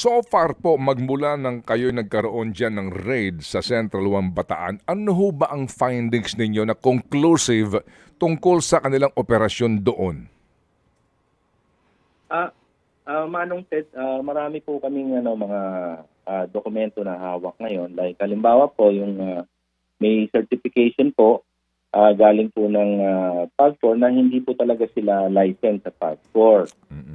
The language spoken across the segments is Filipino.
So far po, magmula ng kayo nagkaroon dyan ng raid sa Central 1 Bataan, ano ho ba ang findings ninyo na conclusive tungkol sa kanilang operasyon doon? Ah, ah, Manong Ted, ah, marami po kaming ano mga ah, dokumento na hawak ngayon. Like halimbawa po yung ah, may certification po ah, galing po ng uh, PAG4 na hindi po talaga sila licensed sa PAG4.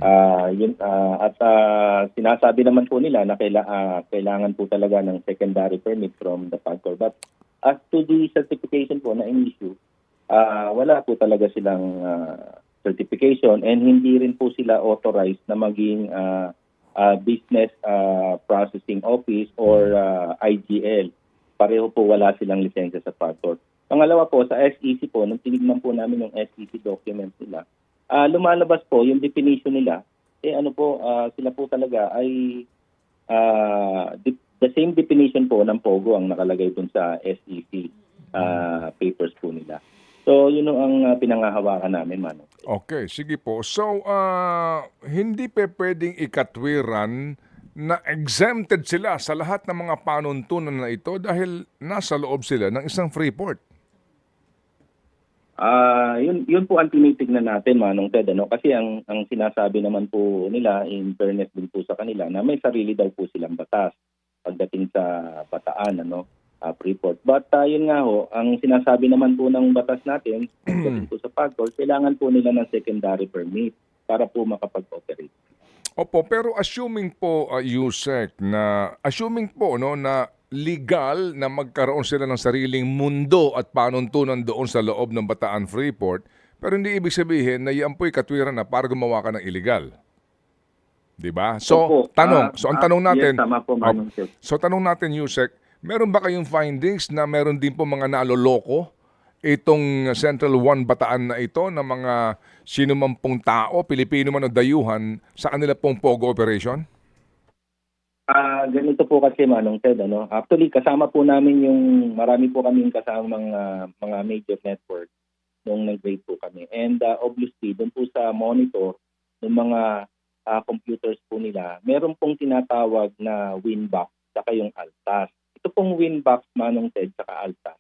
Ah, yun ah, at ah, sinasabi naman po nila na kaila, ah, kailangan po talaga ng secondary permit from the PAG4. But as to the certification po na in-issue, ah, wala po talaga silang ah, certification and hindi rin po sila authorized na maging ah, ah, business ah, processing office or ah, IGL. Pareho po wala silang lisensya sa PAGCOR. Pangalawa po, sa SEC po, nung tinignan po namin yung SEC documents nila, ah, lumalabas po yung definition nila, eh ano po, ah, sila po talaga ay di- the same definition po ng POGO ang nakalagay dun sa SEC ah, papers po nila. So, yun ang ah, pinangahawakan namin, Mano. Okay, sige po. So, ah, hindi pe pwedeng ikatwiran na exempted sila sa lahat ng mga panuntunan na ito dahil nasa loob sila ng isang free port. Ah, yun yun po ang tinitignan natin Manong Ted ano kasi ang ang sinasabi naman po nila in fairness din po sa kanila na may sarili daw po silang batas pagdating sa bataan ano ah, Freeport. But ah, yun nga ho, ang sinasabi naman po ng batas natin pagdating po sa PAGCOR, kailangan po nila ng secondary permit para po makapag-operate. Opo, pero assuming po, uh, Yusek, na assuming po no, na legal na magkaroon sila ng sariling mundo at panuntunan doon sa loob ng Bataan Freeport, pero hindi ibig sabihin na yan po'y katwiran na para gumawa ka ng illegal. 'Di ba? So, Opo, tanong, ah, so ang ah, tanong natin, yes, tama po, Manong Ted. so tanong natin Yusek, meron ba kayong findings na meron din po mga naloloko itong Central One Bataan na ito ng mga sino man pong tao, Pilipino man o dayuhan sa kanila pong POGO operation? Ah, ganito po kasi Manong Ted ano. Actually kasama po namin yung marami po kaming kasamang ah, mga major network nung nag-rate po kami. And ah, obviously doon po sa monitor ng mga ah, computers po nila, meron pong tinatawag na Winbox saka yung Altas. Ito pong Winbox Manong Ted saka Altas.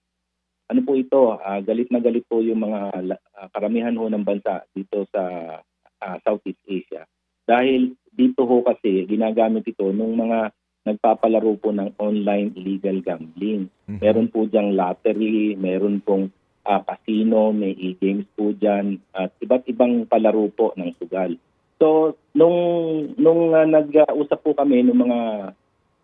Ano po ito? Ah, galit na galit po yung mga ah, karamihan ho ng bansa dito sa ah, Southeast Asia. Dahil dito ho kasi ginagamit ito nung mga nagpapalaro po ng online illegal gambling. Mhm. Meron po diyang lottery, meron pong ah, casino, may e-games po dyan, at iba't ibang palaro po ng sugal. So, nung, nung ah, nag-usap po kami ng mga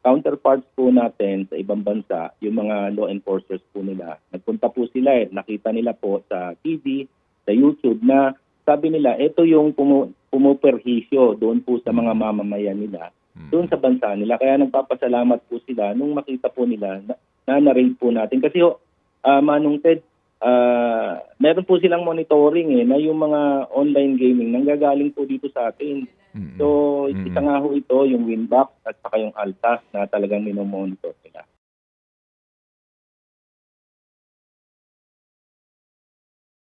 counterparts po natin sa ibang bansa, yung mga law enforcers po nila, nagpunta po sila eh, nakita nila po sa TV, sa YouTube na sabi nila, ito yung pumu- pumuperhisyo doon po sa mga mamamayan nila, doon sa bansa nila. Kaya nagpapasalamat po sila nung makita po nila na, na na-rate po natin. Kasi ho, ah, Manong Ted, ah, meron po silang monitoring eh, na yung mga online gaming nanggagaling po dito sa atin. So, isa nga ho ito, yung Winbox at saka yung Altas na talagang minomonitor nila.